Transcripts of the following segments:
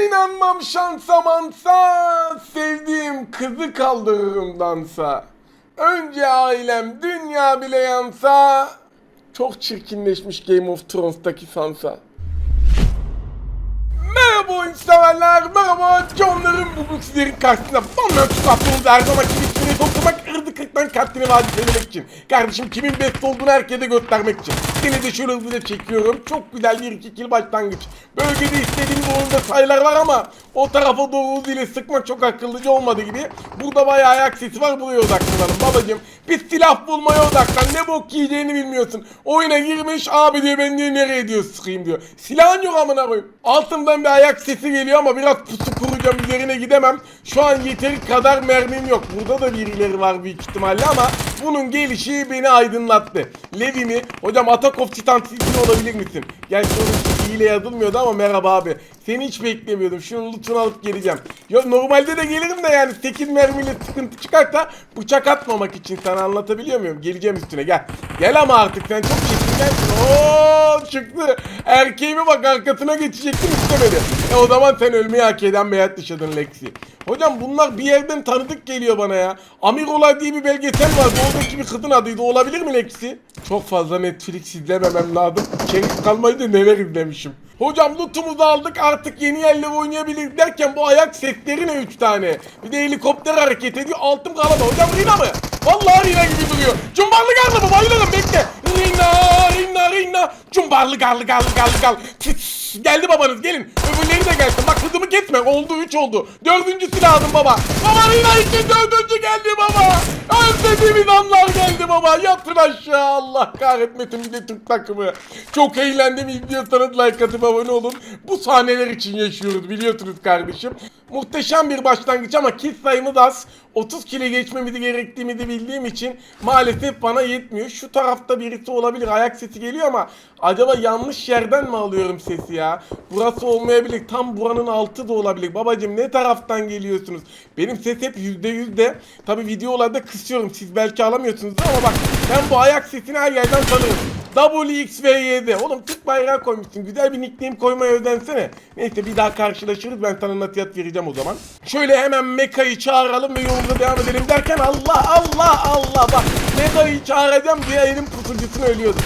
Ben inanmam şansa mansa, sevdiğim kızı kaldırırım dansa. Önce ailem dünya bile yansa, çok çirkinleşmiş Game of Thrones'taki Sansa. Merhaba oyun severler, merhaba canlarım bugün sizlerin karşısında bana tutattığınız her zaman kimisini toplamak, ırdı kırktan katrini vaat edebilmek için. Kardeşim kimin best olduğunu herkese göstermek için. Seni de şöyle hızlıca çekiyorum. Çok güzel bir iki kill başlangıç. Bölgede istediğimiz oyunda sayılar var ama o tarafa doğru ile sıkmak çok akıllıca olmadı gibi. Burada bayağı ayak sesi var buraya odaklanalım babacım. Bir silah bulmaya odaklan ne bok yiyeceğini bilmiyorsun. Oyuna girmiş abi diyor ben diyor nereye diyor sıkayım diyor. Silahın yok amına koyayım. Altımdan bir ayak sesi geliyor ama biraz pusu kuracağım üzerine gidemem. Şu an yeteri kadar mermim yok. Burada da birileri var büyük ihtimalle ama bunun gelişi beni aydınlattı. Levi mi? Hocam Atakov Titan sizin olabilir misin? Gerçi onun hile yazılmıyordu ama merhaba abi. Seni hiç beklemiyordum. Şunun lootunu alıp geleceğim. Ya normalde de gelirim de yani 8 mermiyle sıkıntı çıkarsa bıçak atmamak için sana anlatabiliyor muyum? Geleceğim üstüne gel. Gel ama artık sen çok çekingensin. Oo çıktı. Erkeğime bak arkasına geçecektim istemedi. E o zaman sen ölmeyi hak eden beyat dışadın Lexi. Hocam bunlar bir yerden tanıdık geliyor bana ya. Amirola diye bir belgesel vardı. Oradaki bir kızın adıydı. Olabilir mi Lexi? Çok fazla Netflix izlememem lazım. İçerik kalmayınca neler izlemişim. Hocam lootumuzu aldık artık yeni yerlere oynayabiliriz derken bu ayak setleri ne 3 tane. Bir de helikopter hareket ediyor altım kalama. Hocam Rina mı? Vallahi Rina gibi duruyor. Cumbarlı garlı mı? Bayılırım bekle. Rina, Rina, Rina. Cumbarlı garlı garlı garlı garlı. Geldi babanız gelin. Öbürleri de gelsin. Bak hızımı kesme. Oldu 3 oldu. Dördüncüsü lazım baba. Baba Rina için dördüncü geldi baba. Özlediğimiz anlar geldi baba. Yatın aşağı. Allah kahretmesin bir de Türk takımı. Çok eğlendim. İzliyorsanız like atıp abone olun. Bu sahneler için yaşıyoruz biliyorsunuz kardeşim. Muhteşem bir başlangıç ama kill sayımız az. 30 kile geçmemizi gerektiğini de bildiğim için maalesef bana yetmiyor. Şu tarafta birisi olabilir. Ayak sesi geliyor ama acaba yanlış yerden mi alıyorum sesi ya? Burası olmayabilir. Tam buranın altı da olabilir. Babacım ne taraftan geliyorsunuz? Benim ses hep %100 de. Tabi videolarda kısıyorum. Siz belki alamıyorsunuz ama bak ben bu ayak sesini her yerden tanırım. WXV7. Oğlum Türk bayrağı koymuşsun. Güzel bir nickname koymaya özensene. Neyse bir daha karşılaşırız. Ben sana nasihat vereceğim o zaman. Şöyle hemen Meka'yı çağıralım ve yolumuza devam edelim derken Allah Allah Allah bak Meka'yı çağıracağım diye elim pusucusunu ölüyordum.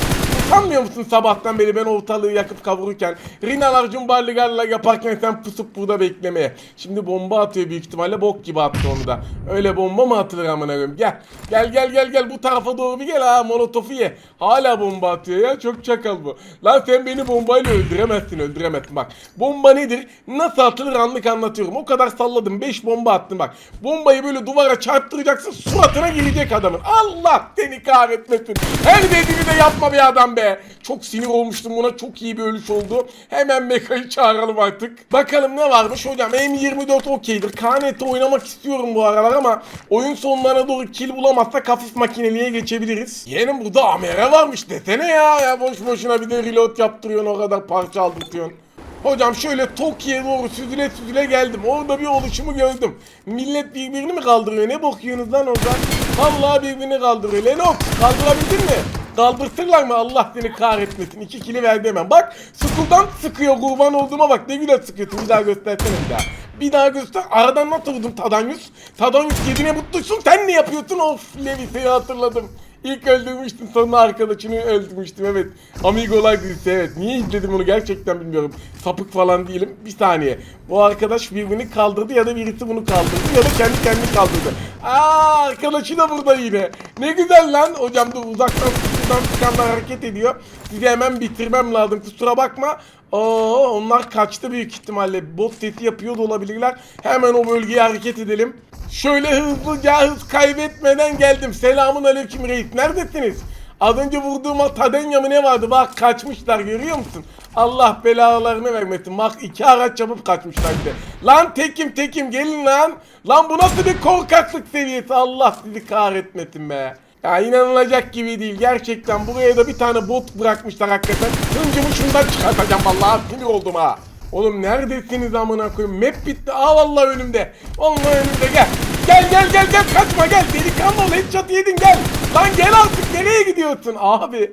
Utanmıyor musun sabahtan beri ben ortalığı yakıp kavururken Rinalar cumbarlıgarla yaparken sen pusup burada beklemeye? Şimdi bomba atıyor büyük ihtimalle bok gibi attı onu da. Öyle bomba mı atılır amına koyayım? Gel Gel gel gel gel bu tarafa doğru bir gel ha molotofu ye. Hala bomba atıyor ya çok çakal bu. Lan sen beni bombayla öldüremezsin öldüremezsin. Bak Bomba nedir? Nasıl atılır anlık anlatıyorum. O kadar salladım 5 bomba attım bak. Bombayı böyle duvara çarptıracaksın suratına girecek adamın. Allah seni kahretmesin. Her dediğini de yapma bir adam be. Çok sinir olmuştum buna. Çok iyi bir ölüş oldu. Hemen Meka'yı çağıralım artık. Bakalım ne varmış hocam. M24 okeydir. KNT oynamak istiyorum bu aralar ama oyun sonlarına doğru kill bulamazsak hafif makineliğe geçebiliriz. Yeğenim burada amere varmış desene ya. ya. Boş boşuna bir de reload yaptırıyorsun o kadar parça aldırtıyorsun. Hocam şöyle Tokyo'ya doğru süzüle süzüle geldim. Orada bir oluşumu gördüm. Millet birbirini mi kaldırıyor? Ne bakıyorsunuz lan orada? Vallahi birbirini kaldırıyor. Lenok kaldırabildin mi? Kaldırsırlar mı? Allah seni kahretmesin. İki kili verdi hemen. Bak sıkıldan sıkıyor. Kurban olduğuma bak. Ne güzel sıkıyorsun. Bir daha göstersene bir daha. Bir daha göster. Aradan nasıl vurdun Tadanyus? Tadanyus yedine mutluysun. Sen ne yapıyorsun? Of Levi hatırladım. İlk öldürmüştüm sonra arkadaşını öldürmüştüm evet. Amigolar dizisi evet. Niye izledim onu gerçekten bilmiyorum. Sapık falan değilim. Bir saniye. Bu arkadaş birbirini kaldırdı ya da birisi bunu kaldırdı ya da kendi kendini kaldırdı. Aa arkadaşı da burada yine. Ne güzel lan. Hocam dur uzaktan kutudan çıkanlar hareket ediyor. Sizi hemen bitirmem lazım. Kusura bakma. Oo onlar kaçtı büyük ihtimalle. Bot sesi yapıyor da olabilirler. Hemen o bölgeye hareket edelim. Şöyle hızlıca hız kaybetmeden geldim. Selamun aleyküm reis. Neredesiniz? Az önce vurduğum Tadenya mı ne vardı? Bak kaçmışlar görüyor musun? Allah belalarını vermesin. Bak iki araç çabuk kaçmışlar bir de. Lan tekim tekim gelin lan. Lan bu nasıl bir korkaklık seviyesi? Allah sizi kahretmesin be. Ya inanılacak gibi değil. Gerçekten buraya da bir tane bot bırakmışlar hakikaten. Hıncımı şundan çıkartacağım vallahi sinir oldum ha. Oğlum neredesiniz amına koyayım? Map bitti. Aa vallahi önümde. Vallahi önümde gel. Gel gel gel gel kaçma gel. Delikanlı ol headshot yedin gel. Lan gel artık nereye gidiyorsun abi?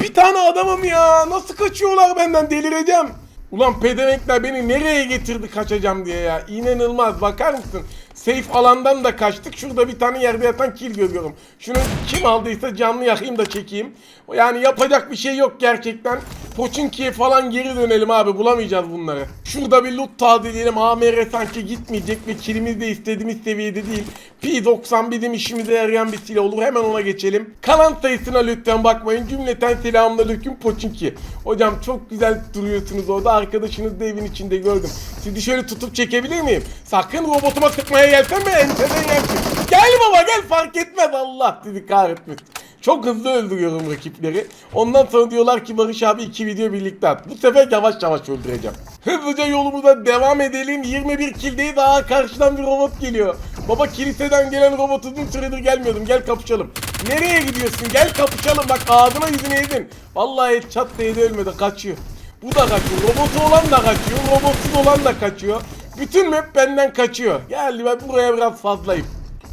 Bir tane adamım ya. Nasıl kaçıyorlar benden delireceğim. Ulan pedevenkler beni nereye getirdi kaçacağım diye ya. İnanılmaz bakar mısın? Safe alandan da kaçtık. Şurada bir tane yerde yatan kill görüyorum. Şunu kim aldıysa canlı yakayım da çekeyim. Yani yapacak bir şey yok gerçekten. Poçinki'ye falan geri dönelim abi bulamayacağız bunları. Şurada bir loot tazeleyelim. AMR sanki gitmeyecek ve killimiz de istediğimiz seviyede değil. P90 bizim işimize yarayan bir silah olur. Hemen ona geçelim. Kalan sayısına lütfen bakmayın. Cümleten selamünaleyküm Poçinki. Hocam çok güzel duruyorsunuz orada. Arkadaşınız da evin içinde gördüm. Sizi şöyle tutup çekebilir miyim? Sakın robotuma sıkmaya gelsen mi? Enseden yersin. Gel baba gel fark etmez Allah sizi kahretmesin. Çok hızlı öldürüyorum rakipleri. Ondan sonra diyorlar ki Barış abi iki video birlikte at. Bu sefer yavaş yavaş öldüreceğim. Hızlıca yolumuza devam edelim. 21 kildeyi daha karşıdan bir robot geliyor. Baba kiliseden gelen robot uzun süredir gelmiyordum. Gel kapışalım. Nereye gidiyorsun? Gel kapışalım. Bak ağzına yüzüne yedin. Vallahi çat değdi ölmedi. Kaçıyor. Bu da kaçıyor. Robotu olan da kaçıyor. Robotsuz olan da kaçıyor. Bütün map benden kaçıyor. Geldi ben buraya biraz fazlayım.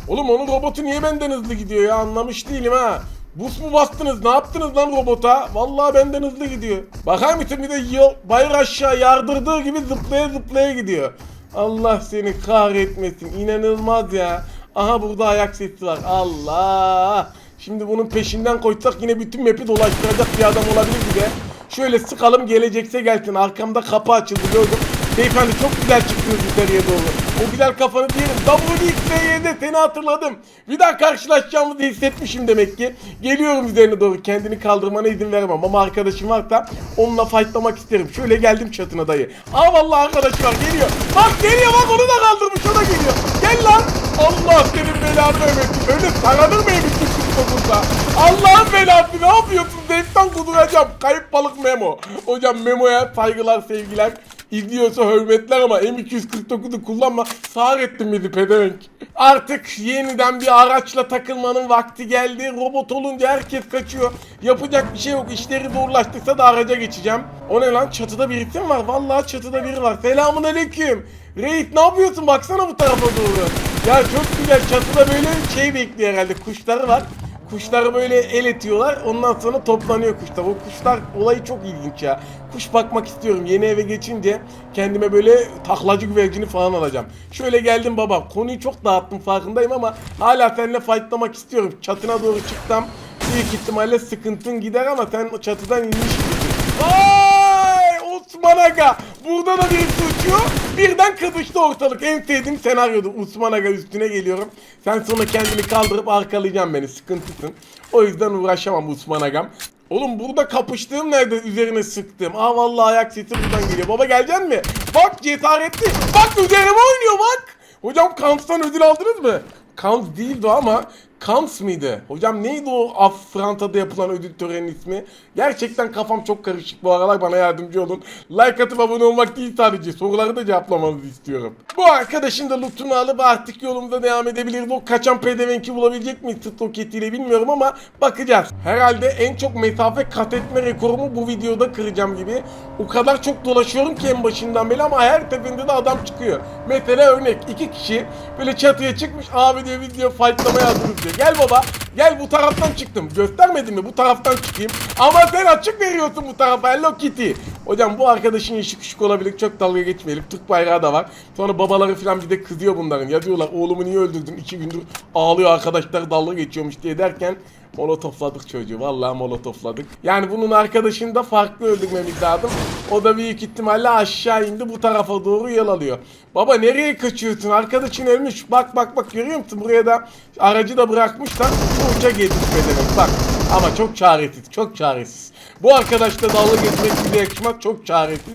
Oğlum onun robotu niye benden hızlı gidiyor ya anlamış değilim ha. Bus mu bastınız ne yaptınız lan robota? Vallahi benden hızlı gidiyor. Bakar mısın bir de yol, bayır aşağı yardırdığı gibi zıplaya zıplaya gidiyor. Allah seni kahretmesin inanılmaz ya. Aha burada ayak sesi var Allah. Şimdi bunun peşinden koysak yine bütün map'i dolaştıracak bir adam olabilir de. Şöyle sıkalım gelecekse gelsin. Arkamda kapı açıldı gördüm. Beyefendi çok güzel çıktınız yukarıya doğru. O güzel kafanı diyelim. WXY'de seni hatırladım. Bir daha karşılaşacağımızı hissetmişim demek ki. Geliyorum üzerine doğru. Kendini kaldırmana izin veremem. Ama arkadaşım varsa onunla fightlamak isterim. Şöyle geldim çatına dayı. Aa vallahi arkadaş var geliyor. Bak geliyor bak onu da kaldırmış o da geliyor. Gel lan. Allah senin belanı vermesin. Öyle saranır mı evin dokuzda? Allah'ın belası ne yapıyorsun? Zevkten kuduracağım. Kayıp balık Memo. Hocam Memo'ya saygılar sevgiler. İzliyorsa hürmetler ama M249'u kullanma. Sağır ettin bizi pedevenk. Artık yeniden bir araçla takılmanın vakti geldi. Robot olunca herkes kaçıyor. Yapacak bir şey yok. İşleri zorlaştıysa da araca geçeceğim. O ne lan? Çatıda birisi mi var? Vallahi çatıda biri var. Selamun aleyküm. Reis ne yapıyorsun? Baksana bu tarafa doğru. Ya çok güzel. Çatıda böyle şey bekliyor herhalde. Kuşları var. Kuşları böyle el etiyorlar. Ondan sonra toplanıyor kuşlar. O kuşlar olayı çok ilginç ya. Kuş bakmak istiyorum. Yeni eve geçince kendime böyle taklacı güvercini falan alacağım. Şöyle geldim baba. Konuyu çok dağıttım farkındayım ama hala seninle fightlamak istiyorum. Çatına doğru çıktım. Büyük ihtimalle sıkıntın gider ama sen çatıdan inmiş gibisin. Vay Osman Aga. Burada da birisi uçuyor. Birden kızıştı ortalık. En sevdiğim senaryodur. Osman Aga üstüne geliyorum. Sen sonra kendini kaldırıp arkalayacaksın beni. Sıkıntısın. O yüzden uğraşamam Osman Agam. Oğlum burada kapıştığım nerede üzerine sıktım. Aa vallahi ayak sesi buradan geliyor. Baba geleceksin mi? Bak cesaretli. Bak üzerime oynuyor bak. Hocam Kamps'tan ödül aldınız mı? Kamps değildi ama Kamps mıydı? Hocam neydi o Afranta'da yapılan ödül töreninin ismi? Gerçekten kafam çok karışık bu aralar bana yardımcı olun. Like atıp abone olmak değil sadece soruları da cevaplamanızı istiyorum. Bu arkadaşın da lootunu alıp artık yolumuza devam edebiliriz. O kaçan pedevenki bulabilecek miyiz tıp roketiyle bilmiyorum ama bakacağız. Herhalde en çok mesafe kat etme rekorumu bu videoda kıracağım gibi. O kadar çok dolaşıyorum ki en başından beri ama her seferinde de adam çıkıyor. Mesela örnek iki kişi böyle çatıya çıkmış abi diyor video fightlamaya hazırız diyor. Gel baba gel bu taraftan çıktım. Göstermedin mi bu taraftan çıkayım. Ama sen açık veriyorsun bu tarafa Hello Kitty. Hocam bu arkadaşın yaşı küçük olabilir çok dalga geçmeyelim. Türk bayrağı da var. Sonra babaları falan bir de kızıyor bunların. Yazıyorlar oğlumu niye öldürdün? iki gündür ağlıyor arkadaşlar dalga geçiyormuş diye derken molotofladık çocuğu. Vallahi molotofladık. Yani bunun arkadaşını da farklı öldürmemiz lazım. O da büyük ihtimalle aşağı indi bu tarafa doğru yol alıyor. Baba nereye kaçıyorsun? Arkadaşın ölmüş. Bak bak bak görüyor musun? Buraya da aracı da bırakmışlar. Bu uça geçmiş demek bak. Ama çok çaresiz. Çok çaresiz. Bu arkadaşla dalga geçmek bize yakışmaz. Çok çaresiz.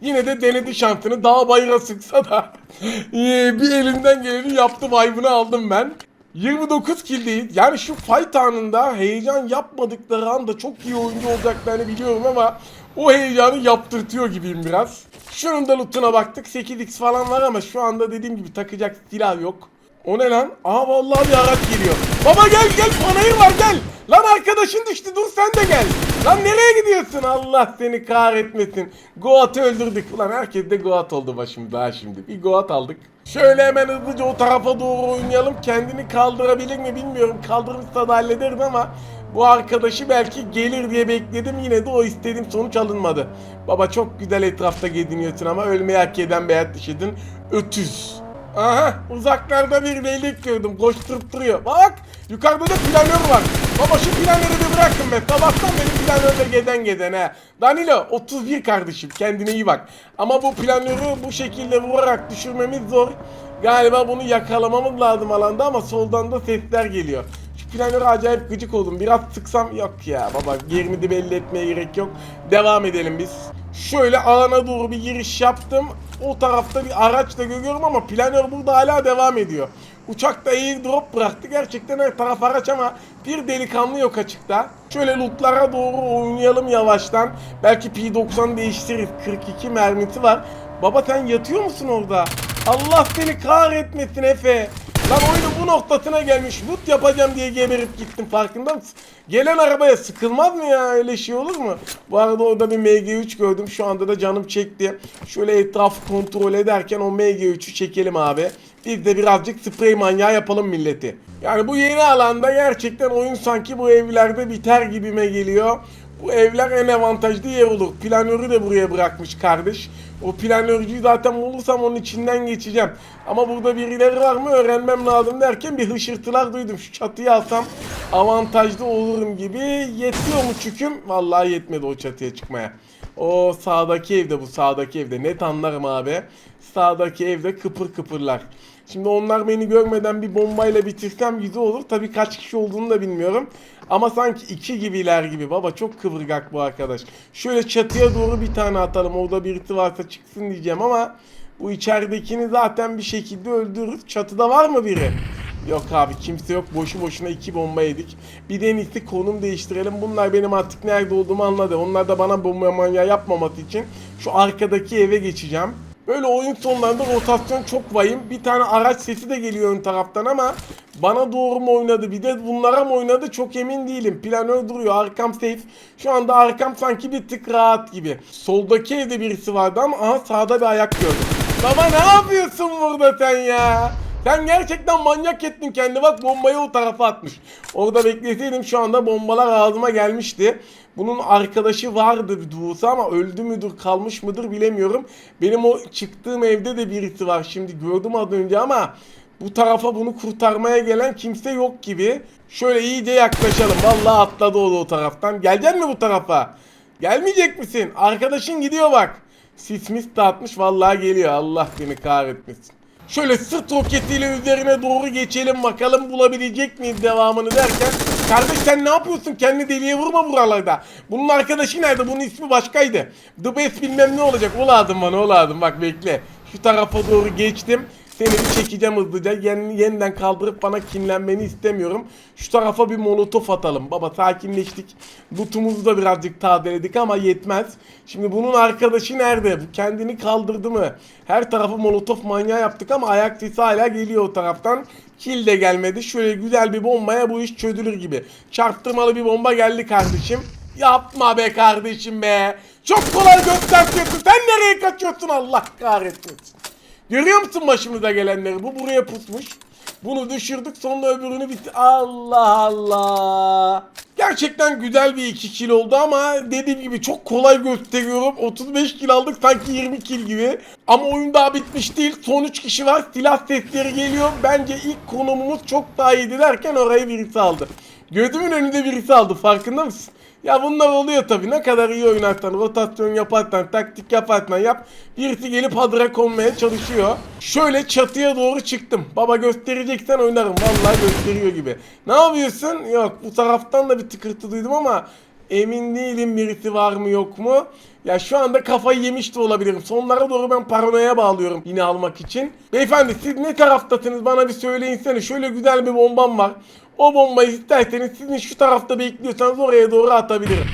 Yine de denedi şansını. Dağ bayıra sıksa da ee, bir elinden geleni yaptı. Vibe'ını aldım ben. 29 killdeyiz. Yani şu fight anında heyecan yapmadıkları anda çok iyi oyuncu olacaklarını biliyorum ama o heyecanı yaptırtıyor gibiyim biraz. Şunun da lootuna baktık. 8x falan var ama şu anda dediğim gibi takacak silah yok. O ne lan? Aa vallahi bir araç geliyor. Baba gel gel panayır var gel. Lan arkadaşın düştü dur sen de gel. Lan nereye gidiyorsun? Allah seni kahretmesin. Goat'ı öldürdük. Ulan herkes de Goat oldu başımda ha şimdi. Bir Goat aldık. Şöyle hemen hızlıca o tarafa doğru oynayalım. Kendini kaldırabilir mi bilmiyorum. Kaldırırsa da hallederiz ama Bu arkadaşı belki gelir diye bekledim. Yine de o istediğim sonuç alınmadı. Baba çok güzel etrafta geziniyorsun ama ölmeyi hak eden hayat yaşadın. Ötüz. Aha uzaklarda bir delik gördüm. Koşturup duruyor. Bak yukarıda da planör var. Baba şu planörü bir bırakın be. Sabahtan beri planörde gezen gezen ha. Danilo 31 kardeşim kendine iyi bak. Ama bu planörü bu şekilde vurarak düşürmemiz zor. Galiba bunu yakalamamız lazım alanda ama soldan da sesler geliyor. Şu planöre acayip gıcık oldum. Biraz sıksam yok ya baba. Yerini belli etmeye gerek yok. Devam edelim biz. Şöyle alana doğru bir giriş yaptım. O tarafta bir araç da görüyorum ama planör burada hala devam ediyor. Uçak da airdrop bıraktı. Gerçekten her taraf araç ama bir delikanlı yok açıkta. Şöyle lootlara doğru oynayalım yavaştan. Belki P90 değiştiririz. 42 mermisi var. Baba sen yatıyor musun orada? Allah seni kahretmesin Efe. Lan oyunu bu noktasına gelmiş. Loot yapacağım diye geberip gittim farkında mısın? Gelen arabaya sıkılmaz mı ya? Öyle şey olur mu? Bu arada orada bir MG3 gördüm. Şu anda da canım çekti. Şöyle etrafı kontrol ederken o MG3'ü çekelim abi. Biz de birazcık sprey manyağı yapalım milleti. Yani bu yeni alanda gerçekten oyun sanki bu evlerde biter gibime geliyor. Bu evler en avantajlı yer olur. Planörü de buraya bırakmış kardeş. O planörcüyü zaten bulursam onun içinden geçeceğim. Ama burada birileri var mı öğrenmem lazım derken bir hışırtılar duydum. Şu çatıyı alsam avantajlı olurum gibi. Yetiyor mu çüküm? Vallahi yetmedi o çatıya çıkmaya. O sağdaki evde bu sağdaki evde. Net anlarım abi. Sağdaki evde kıpır kıpırlar. Şimdi onlar beni görmeden bir bombayla bitirsem güzel olur. Tabii kaç kişi olduğunu da bilmiyorum. Ama sanki iki gibiler gibi. Baba çok kıvırgak bu arkadaş. Şöyle çatıya doğru bir tane atalım. Orada birisi varsa çıksın diyeceğim ama bu içeridekini zaten bir şekilde öldürürüz. Çatıda var mı biri? Yok abi kimse yok. Boşu boşuna iki bomba yedik. Bir de en iyisi konum değiştirelim. Bunlar benim artık nerede olduğumu anladı. Onlar da bana bomba manyağı yapmaması için şu arkadaki eve geçeceğim. Böyle oyun sonlarında rotasyon çok vahim. Bir tane araç sesi de geliyor ön taraftan ama bana doğru mu oynadı bir de bunlara mı oynadı çok emin değilim. Planör duruyor arkam safe. Şu anda arkam sanki bir tık rahat gibi. Soldaki evde birisi vardı ama aha sağda bir ayak gördüm. Baba ne yapıyorsun burada sen ya? Sen gerçekten manyak ettin kendi bak bombayı o tarafa atmış. Orada bekleseydim şu anda bombalar ağzıma gelmişti. Bunun arkadaşı vardı bir durusu ama öldü müdür kalmış mıdır bilemiyorum. Benim o çıktığım evde de birisi var şimdi gördüm az önce ama bu tarafa bunu kurtarmaya gelen kimse yok gibi. Şöyle iyice yaklaşalım. Vallahi atladı o da o taraftan. Gelecek mi bu tarafa? Gelmeyecek misin? Arkadaşın gidiyor bak. Sismis dağıtmış vallahi geliyor. Allah beni kahretmesin. Şöyle sırt roketiyle üzerine doğru geçelim bakalım bulabilecek miyiz devamını derken Kardeş sen ne yapıyorsun? Kendi deliye vurma buralarda. Bunun arkadaşı nerede? Bunun ismi başkaydı. The Best bilmem ne olacak. O lazım bana o lazım. Bak bekle. Şu tarafa doğru geçtim. Seni bir çekeceğim hızlıca. Yen, yeniden kaldırıp bana kinlenmeni istemiyorum. Şu tarafa bir molotof atalım. Baba sakinleştik. Lootumuzu da birazcık tazeledik ama yetmez. Şimdi bunun arkadaşı nerede? Bu kendini kaldırdı mı? Her tarafı molotof manyağı yaptık ama ayak sesi hala geliyor o taraftan. Kill de gelmedi. Şöyle güzel bir bombaya bu iş çözülür gibi. Çarptırmalı bir bomba geldi kardeşim. Yapma be kardeşim be. Çok kolay göstermiyorsun. Sen nereye kaçıyorsun Allah kahretmesin. Görüyor musun başımıza gelenleri? Bu buraya pusmuş. Bunu düşürdük sonra öbürünü bit... Allah Allah. Gerçekten güzel bir 2 kill oldu ama dediğim gibi çok kolay gösteriyorum. 35 kill aldık sanki 20 kill gibi. Ama oyun daha bitmiş değil. Son 3 kişi var. Silah sesleri geliyor. Bence ilk konumumuz çok daha iyiydi derken orayı birisi aldı. Gözümün önünde birisi aldı farkında mısın? Ya bunlar oluyor tabi. Ne kadar iyi oynarsan, rotasyon yaparsan, taktik yaparsan yap. Birisi gelip hadra konmaya çalışıyor. Şöyle çatıya doğru çıktım. Baba göstereceksen oynarım. Vallahi gösteriyor gibi. Ne yapıyorsun? Yok bu taraftan da bir tıkırtı duydum ama emin değilim birisi var mı yok mu. Ya şu anda kafayı yemiş de olabilirim. Sonlara doğru ben paranoya bağlıyorum yine almak için. Beyefendi siz ne taraftasınız bana bir söyleyinsene. Şöyle güzel bir bombam var. O bombayı isterseniz sizin şu tarafta bekliyorsanız oraya doğru atabilirim.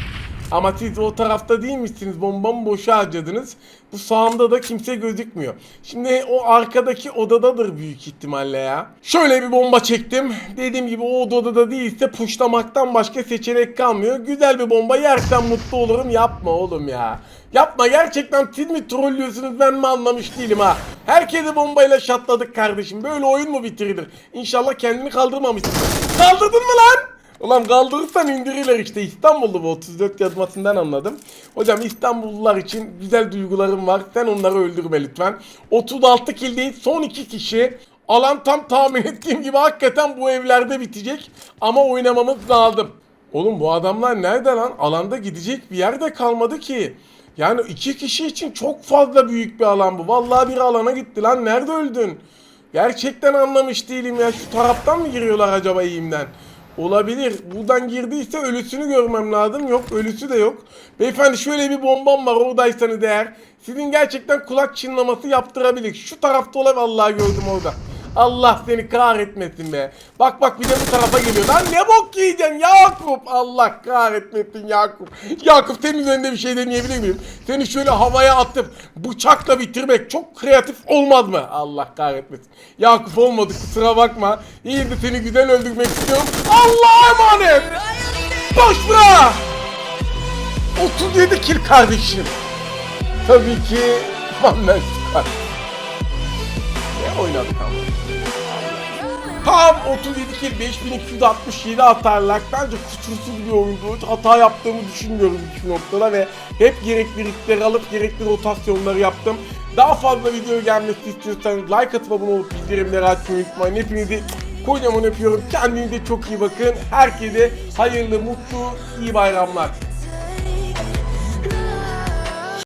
Ama siz o tarafta değil misiniz? Bombamı boşa harcadınız. Bu sağımda da kimse gözükmüyor. Şimdi o arkadaki odadadır büyük ihtimalle ya. Şöyle bir bomba çektim. Dediğim gibi o odada da değilse puşlamaktan başka seçenek kalmıyor. Güzel bir bomba yersen mutlu olurum. Yapma oğlum ya. Yapma gerçekten siz mi trollüyorsunuz ben mi anlamış değilim ha. Herkesi bombayla şatladık kardeşim. Böyle oyun mu bitirilir? İnşallah kendini kaldırmamışsın. Kaldırdın mı lan? Ulan kaldırırsan indirirler işte İstanbullu bu 34 yazmasından anladım. Hocam İstanbullular için güzel duygularım var. Sen onları öldürme lütfen. 36 kill değil son 2 kişi. Alan tam tahmin ettiğim gibi hakikaten bu evlerde bitecek. Ama oynamamız lazım. Oğlum bu adamlar nerede lan? Alanda gidecek bir yer de kalmadı ki. Yani iki kişi için çok fazla büyük bir alan bu. Vallahi bir alana gitti lan. Nerede öldün? Gerçekten anlamış değilim ya. Şu taraftan mı giriyorlar acaba eğimden? Olabilir. Buradan girdiyse ölüsünü görmem lazım. Yok ölüsü de yok. Beyefendi şöyle bir bombam var oradaysanız eğer. Sizin gerçekten kulak çınlaması yaptırabilir. Şu tarafta olabilir. Vallahi gördüm orada. Allah seni kahretmesin be. Bak bak bir de bu tarafa geliyor. Lan ne bok yiyeceksin Yakup. Allah kahretmesin Yakup. Yakup senin üzerinde bir şey deneyebilir miyim? Seni şöyle havaya atıp bıçakla bitirmek çok kreatif olmaz mı? Allah kahretmesin. Yakup olmadı kusura bakma. İyi de seni güzel öldürmek istiyorum. Allah'a emanet. Boş bırak. 37 kill kardeşim. Tabii ki Van Squad. Ne oynadık ama. Tam 37 kill 5267 atarlar. Bence kusursuz bir oyundu. Hata yaptığımı düşünmüyorum hiçbir noktada ve hep gerekli riskleri alıp gerekli rotasyonları yaptım. Daha fazla video gelmesi istiyorsanız like atıp abone olup bildirimleri açmayı unutmayın. Hepinizi kocaman öpüyorum. Kendinize çok iyi bakın. Herkese hayırlı, mutlu, iyi bayramlar.